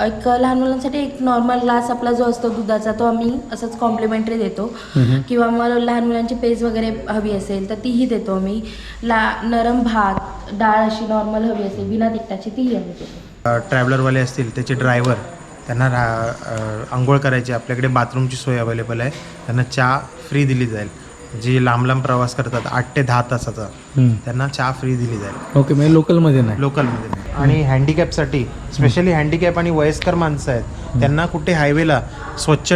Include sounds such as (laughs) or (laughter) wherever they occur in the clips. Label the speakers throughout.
Speaker 1: एक लहान मुलांसाठी एक नॉर्मल ग्लास आपला जो असतो दुधाचा तो आम्ही असंच कॉम्प्लिमेंटरी देतो. किंवा मग लहान मुलांची पेज वगैरे हवी असेल तर तीही देतो आम्ही. ला नरम भात डाळ अशी नॉर्मल हवी असेल बिना तिखटाची तीही आम्ही देतो.
Speaker 2: ट्रॅव्हलरवाले असतील त्याचे ड्रायव्हर त्यांना रा आंघोळ करायची आपल्याकडे बाथरूमची सोय अवेलेबल आहे. त्यांना चहा फ्री दिली जाईल. जे लांब लांब प्रवास करतात आठ ते दहा तासाचा त्यांना चहा फ्री दिली जाईल.
Speaker 3: ओके म्हणजे लोकलमध्ये नाही.
Speaker 2: लोकलमध्ये नाही. आणि हँडिकॅपसाठी स्पेशली हँडिकॅप आणि वयस्कर माणसं आहेत त्यांना कुठे हायवेला स्वच्छ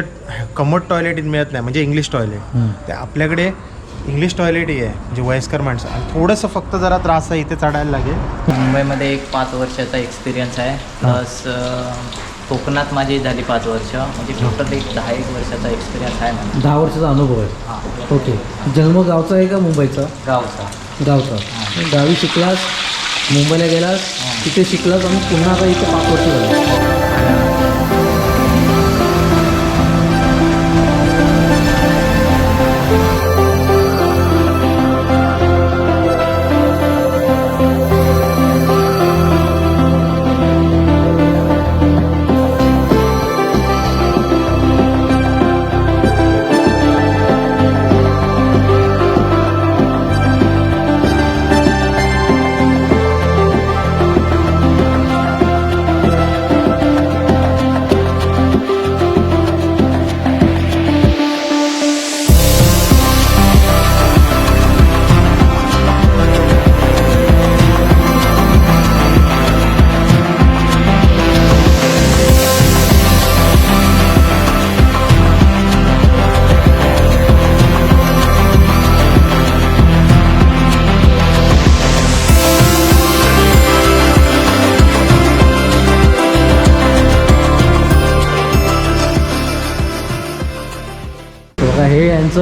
Speaker 2: कमोड टॉयलेट मिळत नाही म्हणजे इंग्लिश टॉयलेट ते आपल्याकडे इंग्लिश टॉयलेटही आहे म्हणजे वयस्कर माणसं. आणि थोडंसं फक्त जरा त्रास आहे इथे चढायला लागेल.
Speaker 4: मुंबईमध्ये एक पाच वर्षाचा एक्सपिरियन्स आहे. प्लस कोकणात माझी झाली पाच वर्ष. म्हणजे टोटल एक दहा एक वर्षाचा एक्सपिरियन्स आहे मला.
Speaker 3: दहा वर्षाचा अनुभव आहे.
Speaker 4: हां.
Speaker 3: ओके जन्म गावचा आहे का मुंबईचा?
Speaker 4: गावचा.
Speaker 3: गावचा. गावी शिकलास? मुंबईला गेलास? तिथे शिकलास आणि पुन्हा आता इथे पाच वर्ष झाली.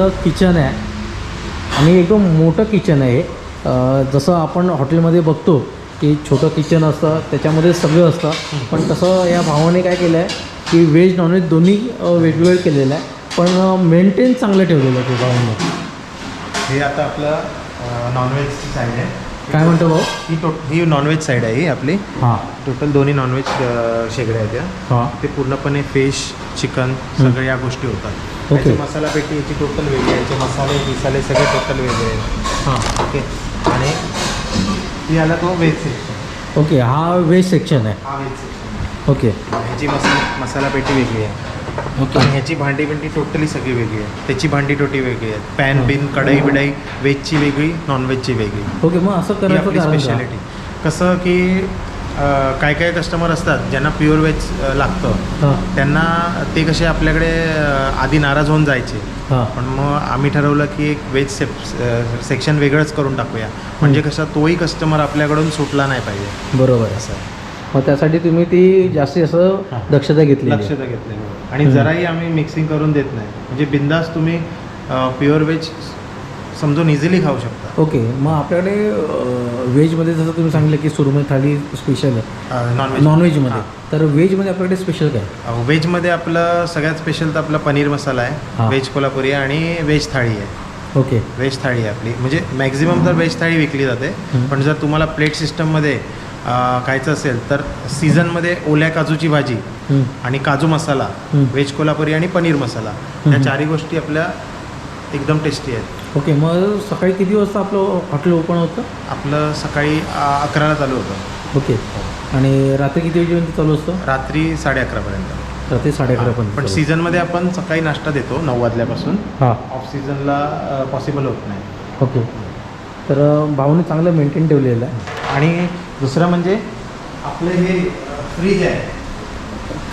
Speaker 3: यांचं किचन आहे. आणि एकदम मोठं किचन आहे जसं आपण हॉटेलमध्ये बघतो की छोटं किचन असतं त्याच्यामध्ये सगळं असतं. पण तसं या भावाने काय केलं आहे की व्हेज नॉनव्हेज दोन्ही वेगवेगळं केलेलं आहे. पण मेंटेन चांगलं ठेवलेलं आहे ते भावाने.
Speaker 2: हे आता आपलं नॉनव्हेजची साईड आहे.
Speaker 3: काय म्हणतो भाऊ?
Speaker 2: ही टो ही नॉनव्हेज साईड आहे ही आपली.
Speaker 3: हां.
Speaker 2: टोटल दोन्ही नॉनव्हेज शेगड्या आहेत या.
Speaker 3: हां.
Speaker 2: ते पूर्णपणे फिश चिकन सगळ्या या गोष्टी होतात.
Speaker 3: ओके.
Speaker 2: मसाला पेटी याची टोटल वेगळी आहे. याचे मसाले विसाले सगळे टोटल वेगळे आहेत.
Speaker 3: हां.
Speaker 2: ओके. आणि ती आला तो व्हेज सेक्शन
Speaker 3: ओके हा व्हेज सेक्शन आहे.
Speaker 2: हा व्हेज सेक्शन
Speaker 3: ओके.
Speaker 2: ह्याची मसाला मसाला पेटी वेगळी आहे.
Speaker 3: ओके.
Speaker 2: आणि ह्याची भांडी बिंडी टोटली सगळी वेगळी आहे. त्याची भांडी टोटी वेगळी आहे पॅन बिन कढई बिडाई व्हेजची वेगळी नॉनव्हेजची वेगळी.
Speaker 3: ओके मग असं करायचं?
Speaker 2: स्पेशालिटी कसं की काय काय कस्टमर असतात ज्यांना प्युअर व्हेज अं, लागतं. त्यांना ते कसे आपल्याकडे आधी नाराज होऊन जायचे. पण मग आम्ही ठरवलं की एक व्हेज सेप सेक्शन वेगळंच करून टाकूया. म्हणजे कसं तोही कस्टमर आपल्याकडून सुटला नाही पाहिजे.
Speaker 3: बरोबर
Speaker 2: असं.
Speaker 3: मग त्यासाठी तुम्ही ती जास्ती असं दक्षता घेतली
Speaker 2: लक्षात घेतलेलं आणि जराही आम्ही मिक्सिंग करून देत नाही. म्हणजे बिंदास तुम्ही प्युअर व्हेज समजून इझिली खाऊ शकता.
Speaker 3: ओके मग आपल्याकडे व्हेजमध्ये जसं तुम्ही सांगितलं की सुरमई थाळी स्पेशल आहे.
Speaker 2: नॉनव्हेज
Speaker 3: नॉनव्हेजमध्ये तर व्हेजमध्ये आपल्याकडे स्पेशल काय?
Speaker 2: व्हेजमध्ये आपलं सगळ्यात स्पेशल तर आपला पनीर मसाला आहे. व्हेज कोल्हापुरी आणि व्हेज थाळी आहे.
Speaker 3: ओके.
Speaker 2: व्हेज थाळी आहे आपली. म्हणजे मॅक्झिमम तर व्हेज थाळी विकली जाते. पण जर तुम्हाला प्लेट सिस्टममध्ये खायचं असेल तर सीझनमध्ये ओल्या काजूची भाजी
Speaker 3: हं.
Speaker 2: आणि काजू मसाला
Speaker 3: हं.
Speaker 2: व्हेज कोल्हापुरी आणि पनीर मसाला
Speaker 3: हं.
Speaker 2: या चारही गोष्टी आपल्या एकदम टेस्टी आहेत.
Speaker 3: ओके मग सकाळी किती वाजता आपलं हॉटेल ओपन होतं?
Speaker 2: आपलं सकाळी अ, अकराला चालू होतं.
Speaker 3: ओके आणि रात्री किती वाजेपर्यंत चालू असतं?
Speaker 2: रात्री साडे अकरापर्यंत
Speaker 3: रात्री साडे अकरापर्यंत
Speaker 2: पण सीझनमध्ये आपण सकाळी नाश्ता देतो नऊ वाजल्यापासून.
Speaker 3: हां.
Speaker 2: ऑफ सीझनला पॉसिबल होत नाही.
Speaker 3: ओके. तर अं, भाऊने चांगलं मेंटेन ठेवलेलं आहे.
Speaker 2: आणि दुसरं म्हणजे आपलं हे फ्रीज आहे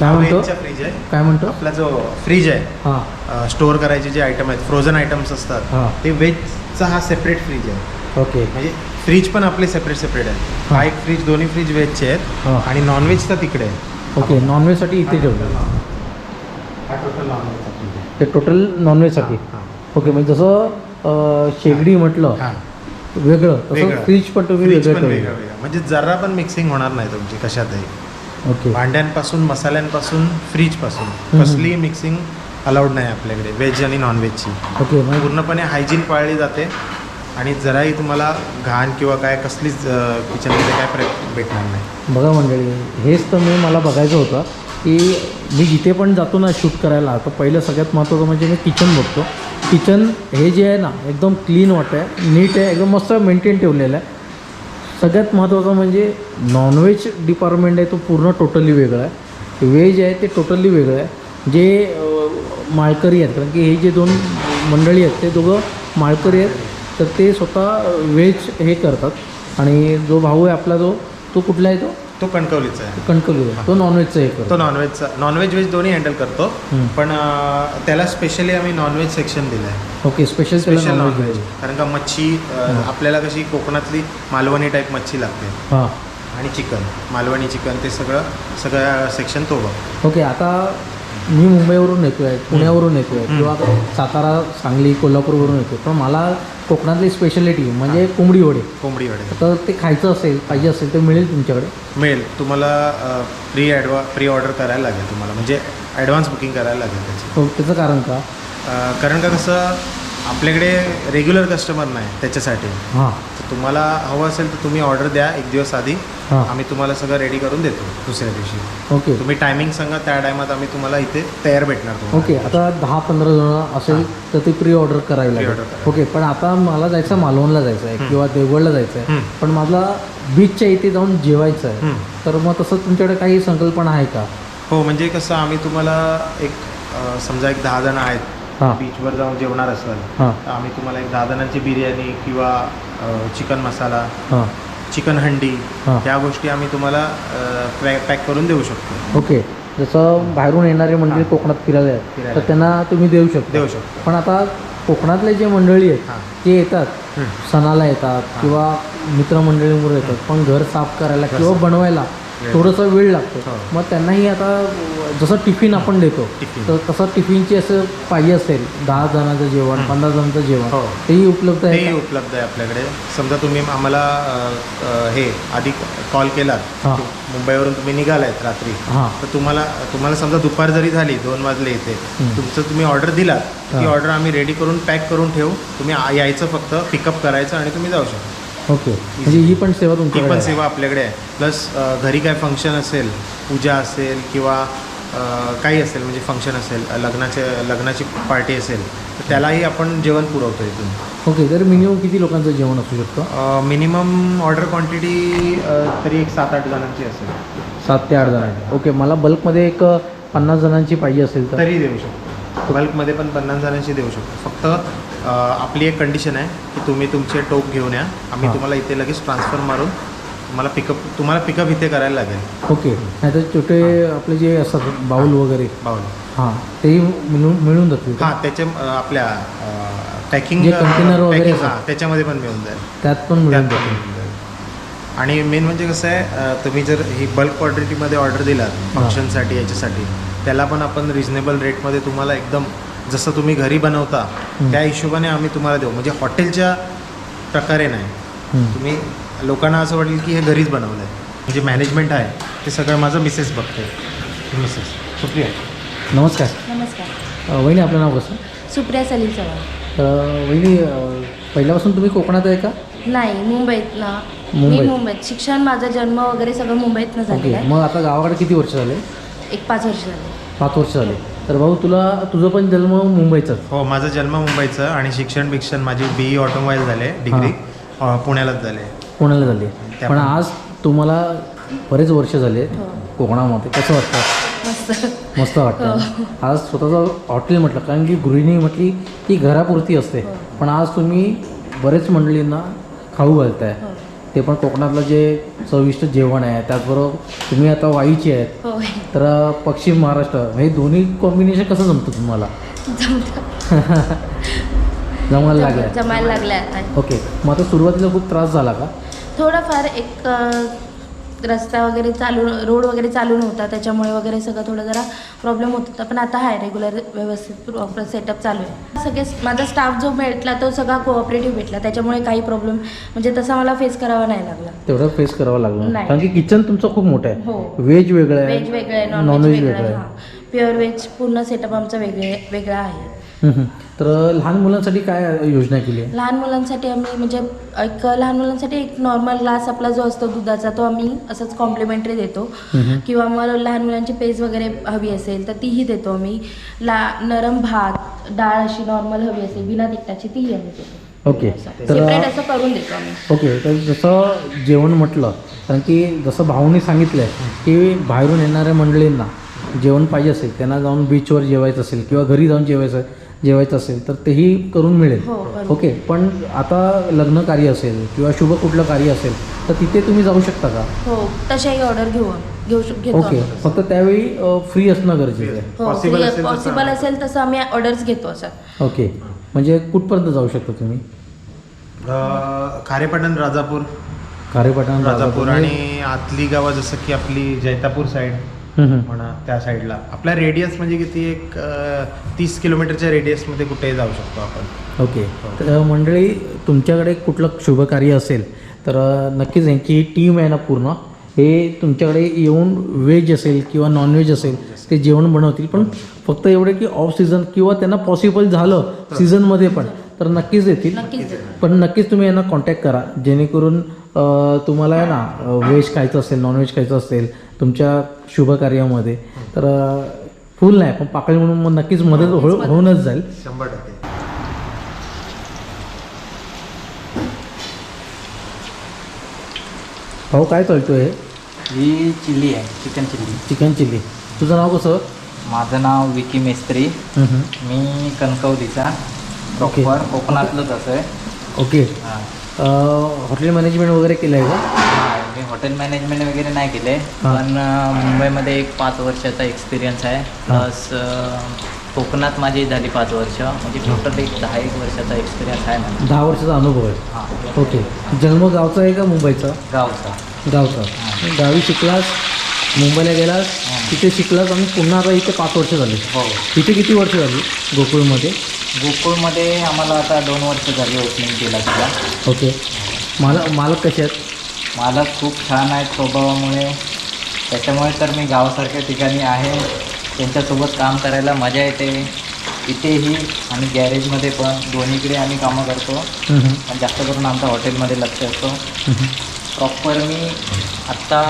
Speaker 3: काय म्हणतो?
Speaker 2: फ्रीज आहे.
Speaker 3: काय म्हणतो?
Speaker 2: आपला जो फ्रीज आहे
Speaker 3: हां.
Speaker 2: स्टोअर करायचे जे आयटम आहेत फ्रोझन आयटम्स असतात
Speaker 3: हां.
Speaker 2: ते व्हेजचा हा सेपरेट फ्रीज आहे.
Speaker 3: ओके
Speaker 2: म्हणजे फ्रीज पण आपले सेपरेट सेपरेट आहेत. हा. एक फ्रीज दोन्ही फ्रीज व्हेजचे आहेत आणि नॉनव्हेज तर तिकडे आहे.
Speaker 3: ओके नॉनव्हेजसाठी इथे ठेवलं ते टोटल नॉनव्हेजसाठी ओके म्हणजे जसं शेगडी म्हटलं. वेगळं. फ्रीज पण तुम्ही वेगळं
Speaker 2: म्हणजे जरा पण मिक्सिंग होणार नाही तुमची कशातही.
Speaker 3: ओके.
Speaker 2: भांड्यांपासून मसाल्यांपासून फ्रीजपासून. कसली मिक्सिंग अलाउड नाही आपल्याकडे व्हेज आणि नॉनव्हेजची
Speaker 3: ओके मग?
Speaker 2: पूर्णपणे हायजीन पाळली जाते आणि जराही तुम्हाला घाण किंवा काय कसलीच किचनमध्ये काय प्रे भेटणार नाही.
Speaker 3: बघा मंडळी हेच तर मी मला बघायचं होतं की मी जिथे पण जातो ना शूट करायला तर पहिलं सगळ्यात महत्त्वाचं म्हणजे मी किचन बघतो. किचन हे जे आहे ना एकदम क्लीन वाटतं नीट आहे एकदम मस्त मेंटेन ठेवलेलं आहे. सगळ्यात महत्त्वाचं म्हणजे नॉनव्हेज डिपार्टमेंट आहे तो पूर्ण टोटली वेगळा आहे. व्हेज आहे ते टोटली वेगळं आहे. जे माळकरी आहेत कारण की हे जे दोन मंडळी आहेत ते दोघं माळकरी आहेत तर ते स्वतः व्हेज हे करतात. आणि जो भाऊ आहे आपला जो तो कुठला आहे तो?
Speaker 2: तो कणकवलीचा आहे.
Speaker 3: कणकवली तो नॉनव्हेजचं करतो.
Speaker 2: तो नॉनव्हेजचा नॉनव्हेज व्हेज दोन्ही हँडल करतो. पण अं, त्याला स्पेशली आम्ही नॉनव्हेज सेक्शन दिलं आहे
Speaker 3: ओके स्पेशल
Speaker 2: स्पेशल
Speaker 3: नॉनव्हेज
Speaker 2: कारण का मच्छी अं, आपल्याला कशी कोकणातली मालवणी टाईप मच्छी लागते.
Speaker 3: हां.
Speaker 2: आणि चिकन मालवणी चिकन ते सगळं सगळं सेक्शन तो बघ.
Speaker 3: ओके आता मी मुंबईवरून येतो आहे पुण्यावरून येतो आहे किंवा सातारा सांगली कोल्हापूरवरून येतो पण मला कोकणातली स्पेशालिटी म्हणजे कोंबडी वडे
Speaker 2: कोंबडी वडे
Speaker 3: तर ते खायचं असेल पाहिजे असेल तर मिळेल तुमच्याकडे.
Speaker 2: मिळेल. तुम्हाला प्री ॲडवा प्री ऑर्डर करायला लागेल तुम्हाला. म्हणजे ॲडव्हान्स बुकिंग करायला लागेल त्याची.
Speaker 3: हो त्याचं कारण का?
Speaker 2: कारण का कसं आपल्याकडे रेग्युलर कस्टमर नाही त्याच्यासाठी.
Speaker 3: हां.
Speaker 2: तर तुम्हाला हवं असेल तर तुम्ही ऑर्डर द्या एक दिवस आधी.
Speaker 3: हां.
Speaker 2: आम्ही तुम्हाला सगळं रेडी करून देतो दुसऱ्या दिवशी.
Speaker 3: ओके.
Speaker 2: तुम्ही टायमिंग सांगा त्या टायमात आम्ही तुम्हाला इथे तयार भेटणार तुम्हाला.
Speaker 3: ओके आता दहा पंधरा जण असेल तर ते प्री ऑर्डर करावी
Speaker 2: Pre-order
Speaker 3: लागेल
Speaker 2: करावी.
Speaker 3: ओके पण आता मला जायचं आहे मालवणला जायचं आहे. किंवा देवगडला जायचं आहे. पण मला बीचच्या इथे जाऊन जेवायचं आहे. तर मग तसं तुमच्याकडे काही संकल्पना आहे का?
Speaker 2: हो म्हणजे कसं आम्ही तुम्हाला एक अं, समजा एक दहा जण आहेत.
Speaker 3: हां
Speaker 2: बीचवर जाऊन जेवणार असाल
Speaker 3: हां
Speaker 2: तर आम्ही तुम्हाला एक दहा जणांची बिर्याणी किंवा चिकन मसाला
Speaker 3: हां
Speaker 2: चिकन हंडी
Speaker 3: हां.
Speaker 2: या गोष्टी आम्ही तुम्हाला पॅक करून देऊ शकतो
Speaker 3: ओके जसं बाहेरून येणारे मंडळी
Speaker 2: हां.
Speaker 3: कोकणात फिरायला आहेत
Speaker 2: फिरायला.
Speaker 3: तर त्यांना तुम्ही देऊ शकता
Speaker 2: देऊ शकतो
Speaker 3: पण आता कोकणातले जे मंडळी आहेत
Speaker 2: हां
Speaker 3: ते येतात. सणाला येतात. किंवा मित्रमंडळींवर येतात पण घर साफ करायला
Speaker 2: घर
Speaker 3: किंवा
Speaker 2: साफ.
Speaker 3: बनवायला. थोडासा वेळ लागतो
Speaker 2: हो.
Speaker 3: मग त्यांनाही आता जसं टिफिन आपण देतो. तर तसं टिफिनची असं पाहिजे असेल दहा जणांचं जेवण. पंधरा जणांचं जेवण
Speaker 2: हो.
Speaker 3: तेही उपलब्ध आहे?
Speaker 2: उपलब्ध आहे आपल्याकडे समजा तुम्ही आम्हाला हे आधी कॉल केलात. मुंबईवरून तुम्ही निघालायत रात्री
Speaker 3: हां
Speaker 2: तर तुम्हाला तुम्हाला समजा दुपार जरी झाली दोन वाजले इथे. तुमचं तुम्ही ऑर्डर दिलात ती. ऑर्डर आम्ही रेडी करून पॅक करून ठेवू तुम्ही यायचं फक्त पिकअप करायचं आणि तुम्ही जाऊ शकता
Speaker 3: ओके. म्हणजे ही पण सेवा
Speaker 2: ती
Speaker 3: तुमच्याकडे
Speaker 2: पण. सेवा आपल्याकडे आहे. प्लस घरी काय फंक्शन असेल पूजा असेल किंवा काही असेल म्हणजे फंक्शन असेल लग्नाचे लग्नाची पार्टी असेल तर त्यालाही आपण जेवण पुरवतो इथून.
Speaker 3: ओके तर मिनिमम किती लोकांचं जेवण असू शकतं?
Speaker 2: मिनिमम ऑर्डर क्वांटिटी तरी एक सात आठ जणांची असेल.
Speaker 3: सात ते आठ जणांची. ओके मला बल्कमध्ये एक पन्नास जणांची पाहिजे असेल तर?
Speaker 2: तरी देऊ शकतो. बल्कमध्ये पण पन्नास जणांची देऊ शकतो. फक्त आपली एक कंडिशन आहे की तुम्ही तुमचे टोप घेऊन या. आम्ही. तुम्हाला इथे लगेच ट्रान्सफर मारून तुम्हाला पिकअप तुम्हाला पिकअप इथे करायला लागेल.
Speaker 3: ओके. नाही तर छोटे आपले जे असतात बाऊल वगैरे.
Speaker 2: बावली
Speaker 3: हां. तेही मिळून मिळून जातील?
Speaker 2: हां त्याच्या अ, आपल्या पॅकिंग
Speaker 3: container वगैरे.
Speaker 2: हां त्याच्यामध्ये पण मिळून जाईल.
Speaker 3: त्यात पण मिळून जातील.
Speaker 2: आणि मेन म्हणजे कसं आहे तुम्ही जर ही बल्क क्वांटिटीमध्ये ऑर्डर दिलात. फंक्शनसाठी याच्यासाठी त्याला पण आपण रिझनेबल रेटमध्ये तुम्हाला एकदम जसं तुम्ही घरी बनवता. त्या हिशोबाने आम्ही तुम्हाला देऊ. म्हणजे हॉटेलच्या प्रकारे नाही.
Speaker 3: हं.
Speaker 2: तुम्ही लोकांना असं वाटेल की हे घरीच बनवलं आहे म्हणजे मॅनेजमेंट आहे. ते सगळं माझं मिसेस बघते मिसेस सुप्रिया.
Speaker 3: नमस्कार.
Speaker 1: नमस्कार.
Speaker 3: वहिनी आपलं नाव कसं?
Speaker 1: सुप्रिया सलील चव्हाण.
Speaker 3: अ, वहिनी पहिल्यापासून तुम्ही कोकणात आहे का?
Speaker 1: नाही मुंबईत ना. मी
Speaker 3: मुंबईत.
Speaker 1: शिक्षण माझा जन्म वगैरे सगळं मुंबईतनं आहे.
Speaker 3: मग आता गावाकडे किती वर्ष झाले?
Speaker 1: एक पाच वर्ष झाले.
Speaker 3: पाच वर्ष झाले. तर भाऊ तुला तुझं पण जन्म मुंबईचाच.
Speaker 2: हो माझा जन्म मुंबईचं आणि शिक्षण बिक्षण माझी बी ई ऑटोमोबाईल झाले डिग्री पुण्यालाच झाले.
Speaker 3: पुण्याला झाले. पण आज तुम्हाला बरेच वर्ष झाले
Speaker 1: हो.
Speaker 3: कोकणामध्ये. कसं वाटतं?
Speaker 1: मस्त.
Speaker 3: मस्त वाटतं. आज स्वतःचं हॉटेल म्हटलं कारण की गृहिणी म्हटली की घरापुरती असते.
Speaker 1: हो.
Speaker 3: पण आज तुम्ही बरेच मंडळींना खाऊ घालताय.
Speaker 1: हो.
Speaker 3: ते पण कोकणातलं जे चविष्ट जेवण आहे त्याचबरोबर तुम्ही आता वाईचे आहेत.
Speaker 1: होय.
Speaker 3: तर पश्चिम महाराष्ट्र हे दोन्ही कॉम्बिनेशन कसं जमतं तुम्हाला?
Speaker 1: जमतं.
Speaker 3: जमायला लागलं
Speaker 1: जम- जमायला लागलं आता.
Speaker 3: ओके. मग आता सुरुवातीला खूप त्रास झाला का?
Speaker 1: थोडाफार एक अ, रस्ता वगैरे चालू रोड वगैरे चालू नव्हता त्याच्यामुळे वगैरे सगळं थोडं जरा प्रॉब्लेम होत होता. पण आता आहे रेग्युलर व्यवस्थित प्रॉपर सेटअप चालू आहे. सगळे माझा स्टाफ जो भेटला तो सगळा कोऑपरेटिव्ह भेटला. त्याच्यामुळे काही प्रॉब्लेम म्हणजे तसा मला फेस करावा नाही लागला.
Speaker 3: तेवढं फेस करावं लागलं.
Speaker 1: नाही.
Speaker 3: कारण की किचन तुमचं खूप मोठं
Speaker 1: हो.
Speaker 3: आहे व्हेज वेगळं
Speaker 1: व्हेज वेगळं आहे
Speaker 3: आहे
Speaker 1: नॉनव्हेज वेगळं आहे हां. प्युअर व्हेज पूर्ण सेटअप आमचा वेगळे वेगळा आहे.
Speaker 3: हं, हं. तर लहान मुलांसाठी काय योजना केली आहे?
Speaker 1: लहान मुलांसाठी आम्ही म्हणजे एक लहान मुलांसाठी एक नॉर्मल ग्लास आपला जो असतो दुधाचा तो आम्ही असंच कॉम्प्लिमेंटरी देतो. किंवा मग लहान मुलांची पेज वगैरे हवी असेल तर तीही देतो आम्ही. ला नरम भात डाळ अशी नॉर्मल हवी असेल बिना तिखटाची तीही आम्ही देतो.
Speaker 3: ओके. तर
Speaker 1: असं करून देतो आम्ही.
Speaker 3: ओके. तर जसं जेवण म्हटलं कारण की जसं भाऊनी सांगितलं आहे की बाहेरून येणाऱ्या मंडळींना जेवण पाहिजे असेल त्यांना जाऊन बीचवर जेवायचं असेल किंवा घरी जाऊन जेवायचं जेवायचं असेल तर तेही करून मिळेल.
Speaker 1: हो
Speaker 3: ओके पण आता लग्न कार्य असेल किंवा शुभ कुठलं कार्य असेल तर तिथे तुम्ही जाऊ शकता का?
Speaker 1: हो तशाही ऑर्डर घेऊ घेऊ
Speaker 3: ओके. फक्त त्यावेळी फ्री असणं गरजेचं आहे.
Speaker 1: हो पॉसिबल
Speaker 2: आम्ही-
Speaker 1: असेल तसं आम्ही ऑर्डर्स घेतो असं.
Speaker 3: ओके म्हणजे कुठपर्यंत जाऊ शकता तुम्ही?
Speaker 2: खारेपाटण राजापूर.
Speaker 3: खारेपाटण
Speaker 2: राजापूर. आणि आतली गावं जसं की आपली जैतापूर साईड
Speaker 3: हं, हं.
Speaker 2: म्हणा त्या साईडला. आपला रेडियस म्हणजे किती? एक तीस किलोमीटरच्या रेडियसमध्ये कुठेही जाऊ शकतो आपण.
Speaker 3: ओके. तर मंडळी तुमच्याकडे कुठलं शुभ कार्य असेल तर नक्कीच यांची ही टीम आहे ना पूर्ण. हे तुमच्याकडे येऊन व्हेज असेल किंवा नॉनव्हेज असेल ते जेवण बनवतील. पण फक्त एवढे की ऑफ सीझन किंवा त्यांना पॉसिबल झालं सीझनमध्ये पण तर नक्कीच येतील.
Speaker 1: नक्कीच
Speaker 3: पण नक्कीच तुम्ही यांना कॉन्टॅक्ट करा. जेणेकरून तुम्हाला आहे ना व्हेज खायचं असेल नॉनव्हेज खायचं असेल तुमच्या शुभ कार्यामध्ये तर फुल नाही पण पाकळी म्हणून मग नक्कीच मदत हो होऊनच जाईल.
Speaker 2: शंभर टक्के.
Speaker 3: भाऊ काय चालतोय हे?
Speaker 4: ही चिल्ली आहे चिकन चिल्ली.
Speaker 3: Chicken chilli. तुझं नाव कसं?
Speaker 4: माझं नाव विकी मेस्त्री.
Speaker 3: हं, हं.
Speaker 4: मी कणकवलीचा
Speaker 3: ओके.
Speaker 4: प्रॉपर कोकणातलंच असं आहे.
Speaker 3: ओके.
Speaker 4: हां.
Speaker 3: हॉटेल मॅनेजमेंट वगैरे केलं आहे का?
Speaker 4: हां, मी हॉटेल मॅनेजमेंट वगैरे नाही केले. पण मुंबईमध्ये एक पाच वर्षाचा एक्सपिरियन्स आहे. प्लस कोकणात माझी झाली पाच वर्ष. म्हणजे टोटल एक दहा एक वर्षाचा एक्सपिरियन्स आहे मला.
Speaker 3: दहा वर्षाचा अनुभव आहे.
Speaker 4: हां.
Speaker 3: ओके जन्म गावचा आहे का मुंबईचा?
Speaker 4: गावचा.
Speaker 3: गावचा. गावी शिकलास? मुंबईला गेलास. तिथे शिकलास आणि पुन्हा आता इथे पाच वर्ष झाली.
Speaker 4: हो.
Speaker 3: तिथे किती वर्ष झाली गोकुळमध्ये?
Speaker 4: गोकुळमध्ये आम्हाला आता दोन वर्ष झाली ओपनिंग केला तिला.
Speaker 3: ओके मालक मालक कसे आहेत?
Speaker 4: मालक खूप छान आहेत स्वभावामुळे. त्याच्यामुळे तर मी गावासारख्या ठिकाणी आहे. त्यांच्यासोबत काम करायला मजा येते. इथेही आणि गॅरेजमध्ये पण दोन्हीकडे आम्ही कामं करतो. पण जास्त करून आमचा हॉटेलमध्ये लक्ष असतो. प्रॉपर मी आत्ता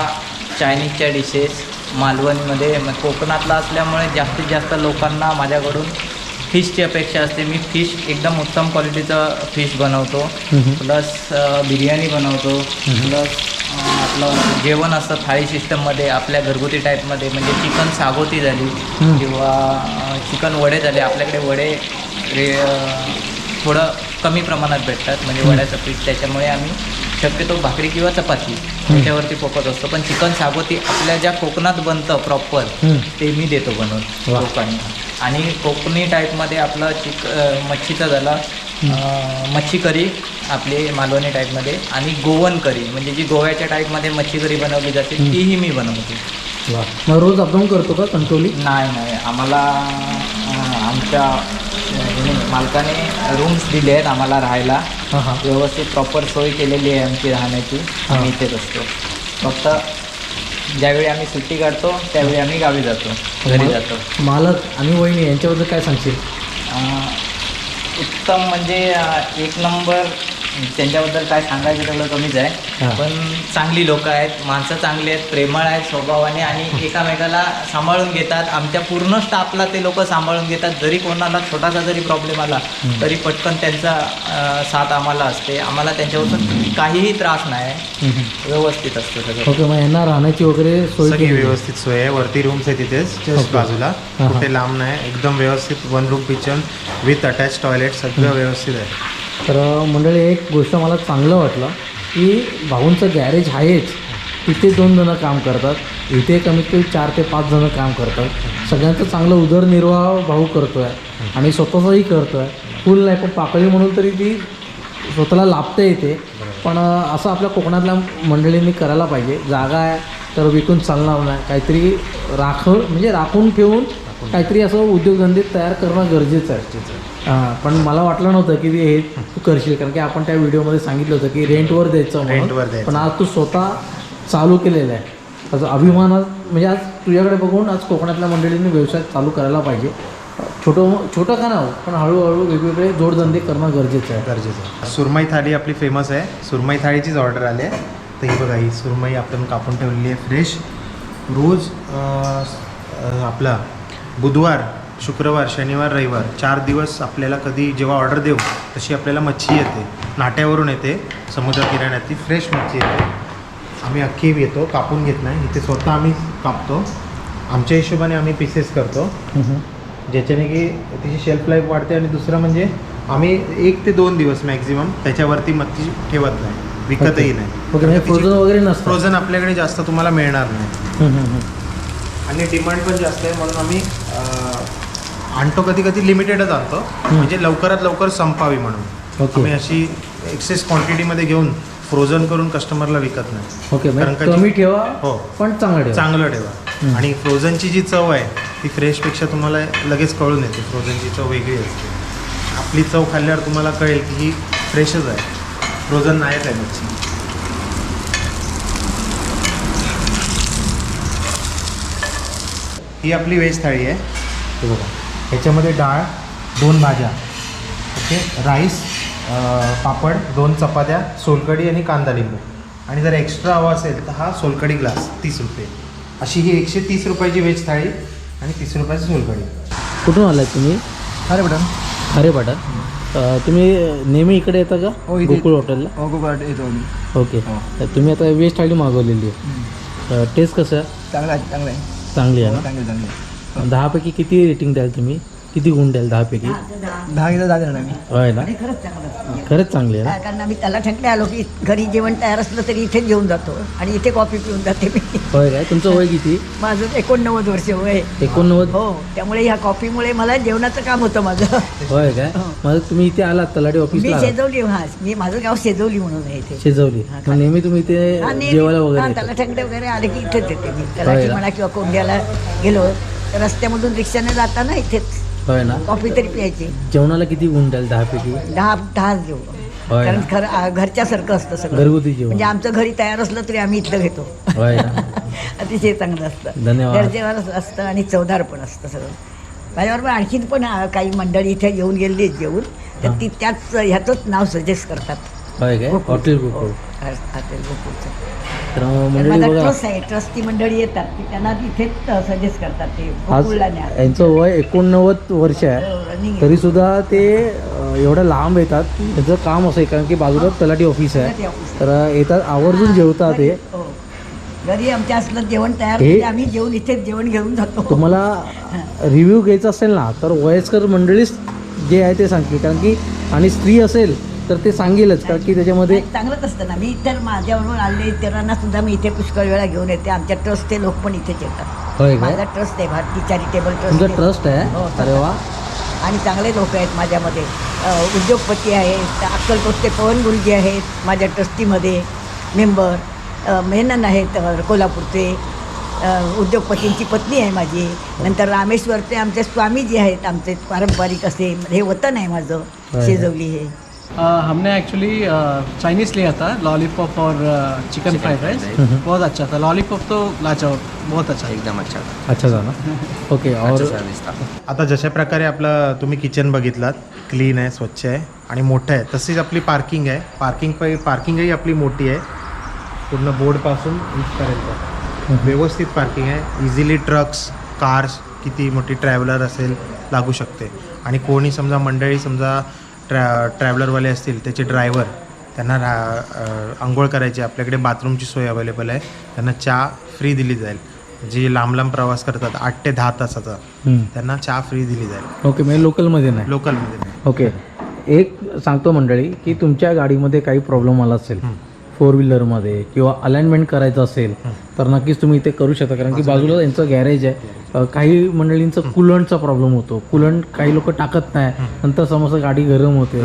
Speaker 4: चायनीजच्या डिशेस मालवणीमध्ये मग कोकणातला असल्यामुळे जास्तीत जास्त लोकांना माझ्याकडून फिशची अपेक्षा असते. मी फिश एकदम उत्तम क्वालिटीचं फिश बनवतो. प्लस बिर्याणी बनवतो. प्लस आपलं जेवण असतं थाळी सिस्टममध्ये आपल्या घरगुती टाईपमध्ये. म्हणजे चिकन सागोती झाली. किंवा चिकन वडे झाले. आपल्याकडे वडे रे थोडं कमी प्रमाणात भेटतात. म्हणजे. वड्याचं पीठ. त्याच्यामुळे आम्ही शक्यतो भाकरी किंवा चपाती त्याच्यावरती फोकस असतो. पण चिकन सागोती आपल्या ज्या कोकणात बनतं प्रॉपर. ते मी देतो बनवून. लोकांना. आणि कोकणी टाईपमध्ये आपलं चिक मच्छीचा झाला. मच्छी करी आपली मालवणी टाईपमध्ये आणि गोवन करी म्हणजे जी गोव्याच्या टाईपमध्ये मच्छी करी बनवली जाते. तीही मी बनवतो.
Speaker 3: वा. मग रोज अपडाऊन करतो का कंट्रोली?
Speaker 4: नाही नाही. आम्हाला आमच्या मालकाने रूम्स दिले आहेत आम्हाला राहायला.
Speaker 3: हां हां.
Speaker 4: व्यवस्थित प्रॉपर सोय केलेली आहे आमची राहण्याची. आम्ही इथेच असतो. फक्त ज्यावेळी आम्ही सुट्टी काढतो त्यावेळी आम्ही गावी जातो घरी जातो.
Speaker 3: मालक आणि वहिनी यांच्याबद्दल काय सांगशील?
Speaker 4: उत्तम म्हणजे एक नंबर त्यांच्याबद्दल काय सांगायचं तेवढं कमीच. आहे पण चांगली लोक आहेत माणसं चांगली आहेत प्रेमळ आहेत स्वभावाने आणि एकामेकाला सांभाळून घेतात आमच्या पूर्ण स्टाफला ते लोक सांभाळून घेतात जरी कोणाला छोटासा जरी प्रॉब्लेम आला. तरी पटकन त्यांचा साथ आम्हाला असते आम्हाला त्यांच्यापासून काहीही त्रास नाही. व्यवस्थित असतं सगळं
Speaker 3: ओके मग यांना राहण्याची वगैरे सोय
Speaker 2: सगळी? व्यवस्थित सोय आहे वरती रूम्स आहे तिथेच. बाजूला. कुठे लांब नाही एकदम व्यवस्थित one room kitchen with attach toilet सगळं व्यवस्थित आहे
Speaker 3: तर मंडळी एक गोष्ट मला चांगलं वाटलं की भाऊंचं गॅरेज आहेच. तिथे दोन जणं काम करतात इथे कमीत कमी चार ते पाच जणं काम करतात. सगळ्यांचं चांगलं उदरनिर्वाह भाऊ करतो आहे आणि स्वतःचंही करतो आहे फुल नाही पण पाकळी म्हणून तरी ती स्वतःला लाभता येते पण असं आपल्या कोकणातल्या मंडळींनी करायला पाहिजे. जागा आहे तर विकून चालणार नाही. काहीतरी राख म्हणजे राखून ठेवून काहीतरी असं उद्योगधंदे तयार करणं गरजेचं आहे. हां पण मला वाटलं नव्हतं की हे तू करशील कारण की आपण त्या व्हिडिओमध्ये सांगितलं होतं की रेंटवर द्यायचं
Speaker 2: रेंटवर द्यायचं.
Speaker 3: पण आज तू स्वतः चालू केलेलं आहे. त्याचा अभिमान आज म्हणजे आज तुझ्याकडे बघून आज कोकणातल्या मंडळींनी व्यवसाय चालू करायला पाहिजे. छोटं छोटं का ना हो, पण हळूहळू वेगवेगळे जोडधंदे करणं गरजेचं आहे.
Speaker 2: गरजेचं आहे. सुरमई थाळी आपली फेमस आहे. सुरमई थाळीचीच ऑर्डर आली आहे. तर ही बघा ही सुरमई आपण कापून ठेवलेली आहे फ्रेश रोज अं, अं, आपला बुधवार शुक्रवार शनिवार रविवार चार दिवस आपल्याला कधी जेव्हा ऑर्डर देऊ तशी आपल्याला मच्छी येते. नाट्यावरून येते समुद्र किराण्यात ती फ्रेश मच्छी येते. आम्ही अख्खी येतो कापून घेत नाही. इथे स्वतः आम्ही कापतो. आमच्या हिशोबाने आम्ही पीसेस करतो. ज्याच्याने की तिची शेल्फ लाईफ वाढते आणि दुसरं म्हणजे आम्ही एक ते दोन दिवस मॅक्झिमम त्याच्यावरती मच्छी ठेवत नाही. विकतही नाही.
Speaker 3: ओके म्हणजे फ्रोझन वगैरे नसतं
Speaker 2: फ्रोझन आपल्याकडे जास्त तुम्हाला मिळणार नाही. आणि डिमांड पण जास्त आहे म्हणून आम्ही आणतो कधी कधी लिमिटेडच आणतो. म्हणजे लवकरात लवकर संपावी म्हणून. आम्ही अशी एक्सेस क्वांटिटीमध्ये घेऊन फ्रोझन करून कस्टमरला विकत नाही.
Speaker 3: ओके
Speaker 2: कारण
Speaker 3: म्हणजे कमी ठेवा
Speaker 2: हो.
Speaker 3: पण चांगलं ठेवा.
Speaker 2: चांगलं ठेवा. आणि फ्रोझनची जी चव आहे ती फ्रेशपेक्षा तुम्हाला लगेच कळून येते. फ्रोझनची चव वेगळी असते. आपली चव खाल्ल्यावर तुम्हाला कळेल की ही फ्रेशच आहे. फ्रोझन नाहीच आहे मच्छी. ही आपली व्हेज थाळी आहे. बघा. ह्याच्यामध्ये डाळ दोन भाज्या. ओके? राईस पापड दोन चपात्या सोलकढी आणि कांदा लिंबू. आणि जर एक्स्ट्रा हवा असेल तर हा सोलकढी ग्लास तीस रुपये. अशी ही एकशे तीस रुपयाची व्हेज थाळी आणि तीस रुपयाची सोलकढी.
Speaker 3: कुठून आलाय तुम्ही?
Speaker 5: अरे मॅडम
Speaker 3: अरे पाटा तुम्ही नेहमी इकडे येता का?
Speaker 5: हो, इथे-
Speaker 3: गोकुळ हॉटेलला?
Speaker 5: हो गोपाट येतो आम्ही.
Speaker 3: ओके.
Speaker 5: हो.
Speaker 3: तर तुम्ही आता वेज थाळी मागवलेली आहे. टेस्ट कसं आहे?
Speaker 5: चांगला आहे चांगला आहे.
Speaker 3: चांगली आहे
Speaker 5: हो,
Speaker 3: ना
Speaker 5: चांगली चांगली आहे.
Speaker 3: दहापैकी किती रेटिंग द्याल तुम्ही? किती गुण द्याल दहापैकी?
Speaker 5: दहा किलो दादा आम्ही.
Speaker 3: होय ना?
Speaker 6: खरंच चांगलं.
Speaker 3: खरंच चांगली ना?
Speaker 6: हा, कारण आम्ही त्याला ठेकले आलो की घरी जेवण तयार असलं तरी इथेच घेऊन जातो आणि इथे कॉफी पिऊन जाते मी.
Speaker 3: होय काय? तुमचं वय किती?
Speaker 6: माझं एकोणनव्वद वर्ष वय
Speaker 3: एकोणनव्वद?
Speaker 6: हो त्यामुळे ह्या कॉफीमुळे मला जेवणाचं काम होतं माझं.
Speaker 3: होय काय?
Speaker 6: हो.
Speaker 3: मग तुम्ही इथे आलात तलाठी
Speaker 6: मी
Speaker 3: ऑफिसला आलात?
Speaker 6: शेजवली हा मी माझं गाव शेजवली म्हणून आहे इथे.
Speaker 3: शेजवली. नेहमी तुम्ही इथे जेवायला वगैरे
Speaker 6: त्याला वगैरे आले की इथेच येते मी. त्याला
Speaker 3: ना?
Speaker 6: म्हणा किंवा कोंड्याला गेलो. रस्त्यामधून रिक्षाने जाताना इथेच
Speaker 3: होय ना?
Speaker 6: कॉफी तरी प्यायची.
Speaker 3: जेवणाला किती गुण द्याल दहापैकी
Speaker 6: दहा दहाच
Speaker 3: होय
Speaker 6: कारण
Speaker 3: ना?
Speaker 6: खरं घरच्यासारखं असतं सगळं.
Speaker 3: घरगुती जेवण.
Speaker 6: म्हणजे आमचं घरी तयार असलं तरी आम्ही इथलं घेतो.
Speaker 3: होय ना? (laughs)
Speaker 6: अतिशय चांगलं असतं.
Speaker 3: धन्यवाद.
Speaker 6: दर्जेवर असतं आणि चवदार पण असतं सगळं. माझ्याबरोबर आणखीन पण काही मंडळी इथे येऊन गेलेली आहेत जेवून. तर ती त्याच ह्याचंच नाव सजेस्ट करतात.
Speaker 3: होय काय?
Speaker 6: गोकुळ.
Speaker 3: हॉटेल गोकुळ.
Speaker 6: हॉ- हॉटेल गोकुळचं.
Speaker 3: तर मंडळी बघा.
Speaker 6: ट्रस्ट मंडळी येतात ती त्यांना तिथेच सजेस्ट करतात ते
Speaker 3: आज यांचं वय एकोणनव्वद वर्ष आहे.
Speaker 6: रनिंग
Speaker 3: तरी सुद्धा ते एवढं लांब येतात. त्यांचं काम असं आहे कारण की बाजूला तलाठी ऑफिस आहे. तर येतात आवर्जून जेवतात ते.
Speaker 6: हो. घरी आमच्या असलं जेवण तयार
Speaker 3: हे-
Speaker 6: आम्ही जेवण इथेच जेवण घेऊन जातो.
Speaker 3: तुम्हाला रिव्ह्यू घ्यायचा असेल ना तर वयस्कर मंडळीच जे आहे ते सांगतील. कारण की आणि स्त्री असेल तर ते सांगेलच कारण की त्याच्यामध्ये
Speaker 6: चांगलंच असतं ना. मी तर माझ्याबरोबर आले इतरांना सुद्धा मी इथे पुष्कळ वेळा घेऊन येते. आमच्या ट्रस्टचे लोक पण इथेच येतात.
Speaker 3: होय काय
Speaker 6: माझा ट्रस्ट आहे भारती चॅरिटेबल
Speaker 3: तुमचा
Speaker 6: ट्रस्ट
Speaker 3: ट्रस्ट
Speaker 6: हो,
Speaker 3: आहे अरे वा.
Speaker 6: आणि चांगले लोक आहेत माझ्यामध्ये. अ, उद्योगपती आहेत अक्कलकोटचे पवन गुरुजी आहेत माझ्या ट्रस्टीमध्ये मेंबर अ, मेनन आहेत अ, कोल्हापूरचे. अ, उद्योगपतींची पत्नी आहे माझी. नंतर रामेश्वरचे आमचे स्वामीजी आहेत आमचे पारंपरिक असे. हे वतन आहे माझं. शेजवली हे.
Speaker 7: हमने एक्चुअली चाइनीज़ लिया था लॉलीपॉप और चिकन फ्राइड राइस बहुत अच्छा था। लॉलीपॉप तो लाजवाब बहुत अच्छा एकदम अच्छा था।
Speaker 3: अच्छा झाला ओके (laughs) और
Speaker 2: आता जशा प्रकारे आपलं तुम्ही किचन बघितलात क्लीन आहे स्वच्छ आहे आणि मोठं आहे. तशीच आपली पार्किंग आहे. पार्किंग पै पार्किंगही आपली मोठी आहे. पूर्ण बोर्डपासून इथपर्यंत व्यवस्थित पार्किंग आहे. इझिली ट्रक्स कार्स किती मोठी ट्रॅव्हलर असेल लागू शकते. आणि कोणी समजा मंडळी समजा ट्रॅ ट्रॅव्हलरवाले असतील त्याचे ड्रायव्हर त्यांना रा आंघोळ करायची आपल्याकडे बाथरूमची सोय अवेलेबल आहे त्यांना चहा फ्री दिली जाईल. जे लांब लांब प्रवास करतात आठ ते दहा तासाचा. त्यांना चहा फ्री दिली जाईल.
Speaker 3: ओके म्हणजे लोकलमध्ये नाही?
Speaker 2: लोकलमध्ये नाही.
Speaker 3: ओके. एक सांगतो मंडळी की तुमच्या गाडीमध्ये काही प्रॉब्लेम आला असेल फोर व्हीलरमध्ये किंवा अलाइनमेंट करायचं असेल तर नक्कीच तुम्ही इथे करू शकता. कारण की बाजूला यांचं गॅरेज आहे. काही मंडळींचं कुलंटचा प्रॉब्लेम होतो. कुलंट काही लोक टाकत नाही. नंतर समजा गाडी गरम होते.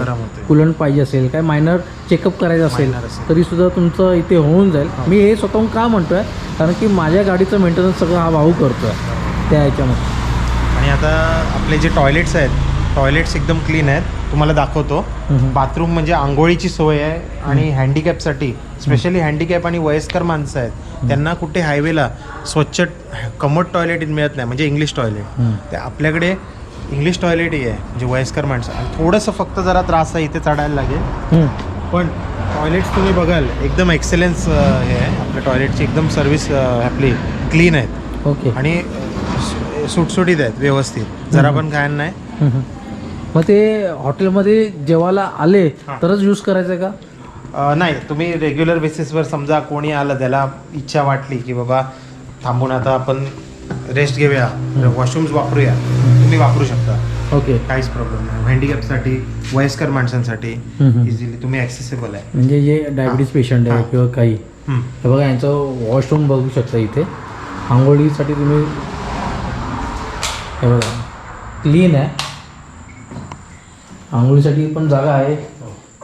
Speaker 3: कुलंट पाहिजे असेल काय मायनर चेकअप करायचं असेल. तरी सुद्धा तुमचं इथे होऊन जाईल. मी हे स्वतःहून का म्हणतोय? कारण की माझ्या गाडीचं मेंटेनन्स सगळं हा भाऊ करतोय. त्या ह्याच्यामध्ये.
Speaker 2: आणि आता आपले जे टॉयलेट्स आहेत टॉयलेट्स एकदम क्लीन आहेत. तुम्हाला दाखवतो. बाथरूम म्हणजे आंघोळीची सोय आहे आणि हँडिकॅपसाठी स्पेशली हँडिकॅप आणि वयस्कर माणसं आहेत. त्यांना कुठे हायवेला स्वच्छ कमोड टॉयलेट मिळत नाही म्हणजे इंग्लिश टॉयलेट. ते आपल्याकडे इंग्लिश टॉयलेटही आहे म्हणजे वयस्कर माणसं. आणि थोडंसं फक्त जरा त्रास आहे इथे चढायला लागेल. पण टॉयलेट्स तुम्ही बघाल एकदम एक्सेलन्स हे आहे. आपल्या टॉयलेटची एकदम सर्व्हिस आपली क्लीन आहेत.
Speaker 3: ओके.
Speaker 2: आणि सुटसुटीत आहेत व्यवस्थित. जरा पण घाण नाही.
Speaker 3: मग ते हॉटेलमध्ये जेवायला आले तरच यूज करायचं आहे का?
Speaker 2: अ, नाही तुम्ही रेग्युलर बेसिसवर समजा कोणी आलं त्याला इच्छा वाटली की बाबा थांबून आता आपण रेस्ट घेऊया वॉशरूम्स वापरूया तुम्ही वापरू शकता.
Speaker 3: ओके.
Speaker 2: काहीच प्रॉब्लेम नाही. हँडिकॅपसाठी वयस्कर माणसांसाठी
Speaker 3: हम्म.
Speaker 2: इझिली तुम्ही ॲक्सेसिबल आहे.
Speaker 3: म्हणजे जे डायबिटीज पेशंट आहे. किंवा काही
Speaker 2: हम्म.
Speaker 3: हे बघा यांचं वॉशरूम बघू शकता इथे. आंघोळीसाठी तुम्ही हे बघा क्लीन आहे. आंघोळीसाठी पण जागा आहे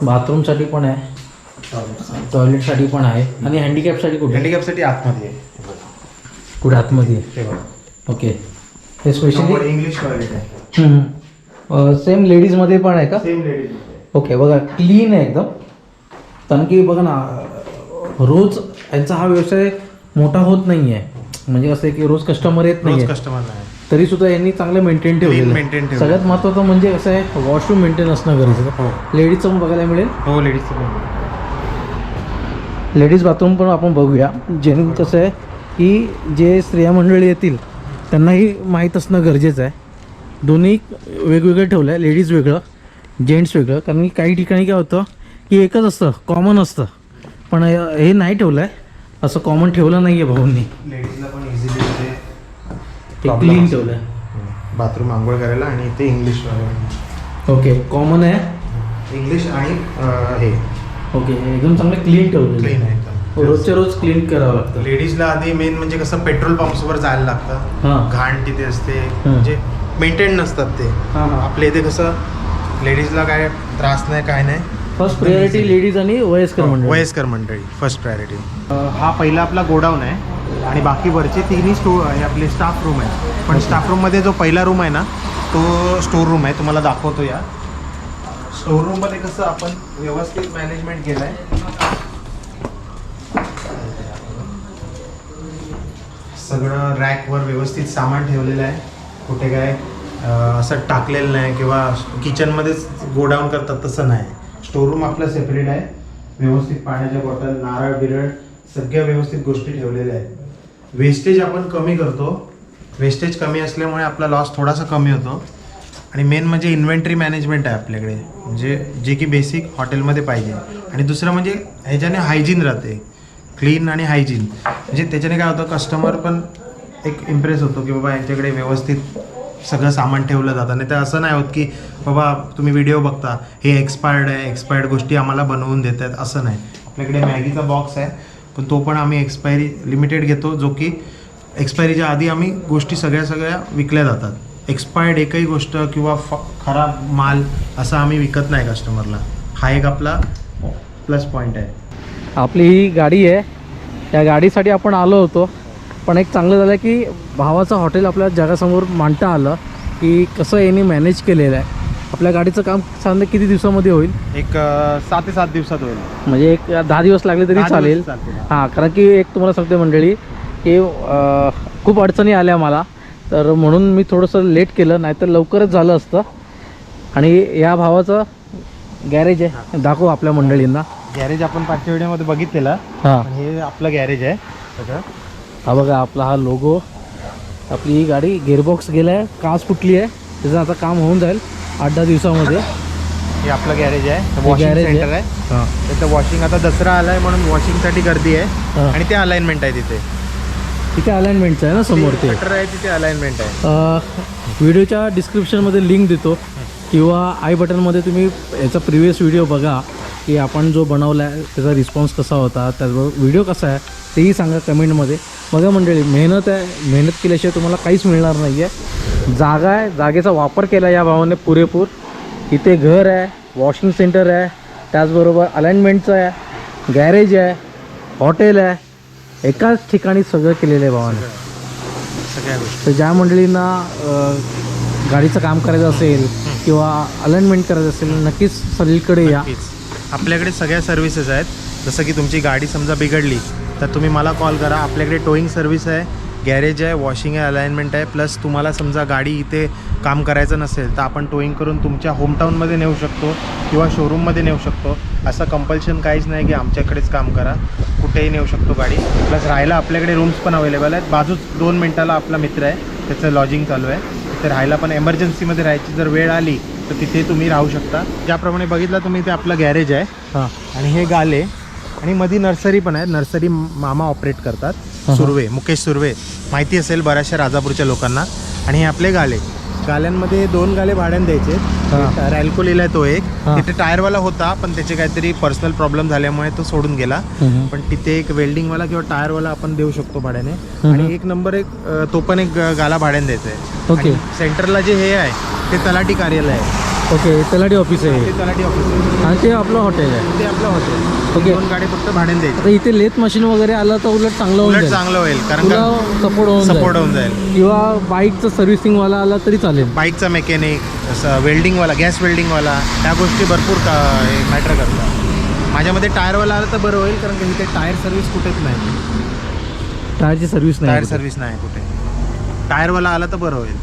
Speaker 3: बाथरूमसाठी पण आहे टॉयलेटसाठी पण आहे. आणि हँडिकॅपसाठी कुठे?
Speaker 2: हँडिकॅपसाठी आतमध्ये आहे.
Speaker 3: कुठे आतमध्ये? आहे. ओके. हे स्पेशली
Speaker 2: इंग्लिश टॉयलेट आहे.
Speaker 3: सेम लेडीजमध्ये पण आहे का?
Speaker 2: सेम लेडीज
Speaker 3: ओके बघा क्लीन आहे एकदम. कारण की बघा ना रोज यांचा हा व्यवसाय मोठा होत नाही आहे म्हणजे असं आहे की रोज कस्टमर येत नाही
Speaker 2: कस्टमर नाही.
Speaker 3: तरी सुद्धा यांनी चांगलं मेंटेन ठेवलेलं आहे.
Speaker 2: ठेवलेलं
Speaker 3: सगळ्यात महत्त्वाचं म्हणजे कसं आहे वॉशरूम मेंटेन असणं गरजेचं
Speaker 2: हो.
Speaker 3: लेडीजचं पण बघायला मिळेल.
Speaker 2: हो लेडीजचं पण
Speaker 3: लेडीज बाथरूम पण आपण बघूया. जेणे कसं आहे की जे स्त्रिया मंडळी येतील त्यांनाही माहीत असणं गरजेचं आहे. दोन्ही वेगवेगळं ठेवलं आहे लेडीज वेगळं जेंट्स वेगळं. कारण की काही ठिकाणी काय होतं की एकच असतं कॉमन असतं. पण हे नाही ठेवलं आहे असं कॉमन ठेवलं नाही आहे भाऊंनी
Speaker 2: लेडीजला पण इझिली इथे
Speaker 3: ते
Speaker 2: Problem
Speaker 3: क्लीन. ठेवलं
Speaker 2: बाथरूम आंघोळ करायला आणि इथे इंग्लिश
Speaker 3: ओके कॉमन आहे?
Speaker 2: इंग्लिश आणि हे.
Speaker 3: ओके एकदम चांगलं क्लीन ठेवलेलं
Speaker 2: क्लीन
Speaker 3: आहे
Speaker 2: एकदम.
Speaker 3: रोजच्या रोज क्लीन करावं लागतं.
Speaker 2: लेडीजला आधी मेन म्हणजे कसं पेट्रोल पंप्सवर जायला लागतं.
Speaker 3: हां.
Speaker 2: घाण तिथे असते. म्हणजे मेंटेन नसतात ते.
Speaker 3: हां हां.
Speaker 2: आपल्या इथे कसं लेडीजला काय त्रास नाही काय नाही.
Speaker 3: फर्स्ट प्रायोरिटी लेडीज आणि वयस्कर मंडळ.
Speaker 2: वयस्कर मंडळी फर्स्ट प्रायोरिटी हा पहिला आपला गोडाऊन आहे. आणि बाकी वरचे तिन्ही स्टोर हे आपले स्टाफ रूम आहे पण स्टाफ रूममध्ये जो पहिला रूम आहे ना तो स्टोर रूम आहे. तुम्हाला दाखवतो या स्टोर रूममध्ये कसं आपण व्यवस्थित मॅनेजमेंट केलं आहे सगळं रॅकवर व्यवस्थित सामान ठेवलेलं आहे. कुठे काय असं टाकलेलं नाही किंवा किचनमध्येच गोडाऊन करतात तसं नाही. स्टोर रूम आपलं सेपरेट आहे. व्यवस्थित पाण्याच्या बॉटल नारळ बिरळ सगळ्या व्यवस्थित गोष्टी ठेवलेल्या आहेत. वेस्टेज आपण कमी करतो. वेस्टेज कमी असल्यामुळे आपला लॉस थोडासा कमी होतो. आणि मेन म्हणजे इन्व्हेंटरी मॅनेजमेंट आहे आपल्याकडे. म्हणजे जे की बेसिक हॉटेलमध्ये पाहिजे. आणि दुसरं म्हणजे ह्याच्याने हायजीन राहते. क्लीन आणि हायजीन म्हणजे त्याच्याने काय होतं कस्टमर पण एक इम्प्रेस होतो की बाबा यांच्याकडे व्यवस्थित सगळं सामान ठेवलं जातं. नाही तर असं नाही होत की बाबा तुम्ही व्हिडिओ बघता हे एक्सपायर्ड आहे एक्सपायर्ड गोष्टी आम्हाला बनवून देत आहेत असं नाही. आपल्याकडे मॅगीचा बॉक्स आहे. पण तो पण आम्ही एक्सपायरी लिमिटेड घेतो जो की एक्सपायरीच्या आधी आम्ही गोष्टी सगळ्या सगळ्या विकल्या जातात. एक्सपायर्ड एकही गोष्ट किंवा फ खराब माल असा आम्ही विकत नाही कस्टमरला हा एक आपला प्लस पॉईंट आहे.
Speaker 3: आपली ही गाडी आहे. त्या गाडीसाठी आपण आलो होतो. पण एक चांगलं झालं की भावाचं हॉटेल आपल्या जगासमोर मांडता आलं की कसं यांनी मॅनेज केलेलं आहे. आपल्या गाडीचं काम साधारण किती दिवसामध्ये होईल?
Speaker 2: एक अं, सहा ते सात दिवसात होईल.
Speaker 3: म्हणजे एक दहा दिवस लागले तरी
Speaker 2: दहा दिवस
Speaker 3: चालेल.
Speaker 2: चालतील.
Speaker 3: हां कारण की एक तुम्हाला सांगते मंडळी की अं, खूप अडचणी आल्या मला. तर म्हणून मी थोडंसं लेट केलं नाहीतर लवकरच झालं असतं. आणि या भावाचं गॅरेज आहे. दाखवू आपल्या मंडळींना.
Speaker 2: गॅरेज आपण पाचच्या व्हिडिओमध्ये बघितलेला.
Speaker 3: हां.
Speaker 2: हे आपलं गॅरेज आहे. सगळं
Speaker 3: हा बघा आपला हा लोगो आपली ही गाडी गेअरबॉक्स गेला आहे काच फुटली आहे. त्याचं आता काम होऊन जाईल आठ दहा दिवसामध्ये.
Speaker 2: हे आपलं गॅरेज आहे. वॉशिंग
Speaker 3: garage आहे.
Speaker 2: सेंटर आहे.
Speaker 3: हां.
Speaker 2: त्याचं वॉशिंग आता दसरा आलाय म्हणून वॉशिंगसाठी गर्दी आहे.
Speaker 3: हां.
Speaker 2: आणि ते अलाइनमेंट आहे तिथे.
Speaker 3: तिथे अलाइनमेंटचं आहे ना समोर ते?
Speaker 2: आहे तिथे अलाइनमेंट आहे.
Speaker 3: अ, व्हिडिओच्या डिस्क्रिप्शनमध्ये लिंक देतो. किंवा आय बटनमध्ये तुम्ही याचा प्रिव्हियस व्हिडिओ बघा की आपण जो बनवला आहे त्याचा रिस्पॉन्स कसा होता त्याचबरोबर व्हिडिओ कसा आहे तेही सांगा कमेंटमध्ये बघा मंडळी मेहनत आहे मेहनत केल्याशिवाय तुम्हाला काहीच मिळणार नाही आहे जागा आहे जागेचा वापर केला या भावाने पुरेपूर. इथे घर आहे वॉशिंग सेंटर आहे त्याचबरोबर अलाइनमेंटचं आहे गॅरेज आहे हॉटेल आहे एकाच ठिकाणी सगळं केलेलं आहे भावाने.
Speaker 2: सगळ्या
Speaker 3: तर ज्या मंडळींना गाडीचं काम करायचं असेल किंवा अलाइनमेंट करायचं असेल नक्कीच सलीलकडे या.
Speaker 2: आपल्याकडे सगळ्या सर्व्हिसेस आहेत. जसं की तुमची गाडी समजा बिघडली तर तुम्ही मला कॉल करा. आपल्याकडे टोईंग सर्व्हिस आहे. गॅरेज आहे वॉशिंग आहे अलाइनमेंट आहे प्लस तुम्हाला समजा गाडी इथे काम करायचं नसेल तर आपण टोईंग करून तुमच्या होमटाऊनमध्ये नेऊ शकतो किंवा शोरूममध्ये नेऊ शकतो. असं कंपल्शन काहीच नाही की आमच्याकडेच काम करा. कुठेही नेऊ शकतो गाडी. प्लस राहायला आपल्याकडे रूम्स पण अवेलेबल आहेत. बाजूच दोन मिनटाला आपला मित्र आहे. त्याचं लॉजिंग चालू आहे. तिथे राहायला पण एमर्जन्सीमध्ये राहायची जर वेळ आली तर तिथे तुम्ही राहू शकता. ज्याप्रमाणे बघितलं तुम्ही ते आपलं गॅरेज आहे.
Speaker 3: हां.
Speaker 2: आणि हे गाले. आणि मध्ये नर्सरी पण आहे. नर्सरी मामा ऑपरेट करतात. सुर्वे मुकेश सुर्वे माहिती असेल बऱ्याचशा राजापूरच्या लोकांना. आणि हे आपले गाले. गाल्यांमध्ये दोन गाले भाड्याने द्यायचे. रॅल्को लिहिलाय तो एक. तिथे टायरवाला होता पण त्याचे काहीतरी पर्सनल प्रॉब्लेम झाल्यामुळे तो सोडून गेला. पण तिथे एक वेल्डिंगवाला किंवा टायरवाला आपण देऊ शकतो भाड्याने. आणि एक नंबर एक तो पण एक गाला भाड्याने द्यायचा आहे. सेंटरला जे हे आहे ते तलाठी कार्यालय आहे.
Speaker 3: ओके तलाठी ऑफिस आहे.
Speaker 2: ते तलाठी ऑफिस आहे.
Speaker 3: आणि ते आपलं हॉटेल आहे.
Speaker 2: ते आपलं हॉटेल
Speaker 3: ओके.
Speaker 2: दोन गाडी फक्त भाड्याने द्यायचे
Speaker 3: आता इथे लेथ मशीन वगैरे आलं तर उलट चांगलं होऊन
Speaker 2: उलट
Speaker 3: जाईल.
Speaker 2: चांगलं होईल कारण
Speaker 3: तुला
Speaker 2: का
Speaker 3: सपोर्ट होऊन
Speaker 2: सपोर्ट
Speaker 3: जाईल.
Speaker 2: होऊन जाईल.
Speaker 3: किंवा बाईकचं सर्व्हिसिंगवाला आला तरी चालेल.
Speaker 2: बाईकचा मेकॅनिक असं वेल्डिंगवाला गॅस वेल्डिंगवाला त्या गोष्टी भरपूर का मॅटर करतात. माझ्यामध्ये टायरवाला आलं तर बरं होईल कारण की इथे टायर सर्व्हिस कुठेच नाही.
Speaker 3: टायरची सर्व्हिस
Speaker 2: टायर
Speaker 3: नाही
Speaker 2: सर्व्हिस नाही कुठे. टायरवाला आला तर बरं होईल.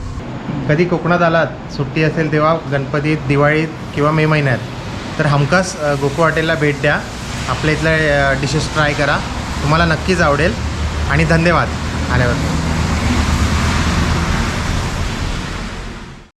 Speaker 2: कधी कोकणात आलात सुट्टी असेल तेव्हा गणपतीत दिवाळीत किंवा मे महिन्यात तर हमखास गोकू हॉटेलला भेट द्या. आपल्या इथल्या डिशेस ट्राय करा. तुम्हाला नक्कीच आवडेल. आणि धन्यवाद. आल्यावर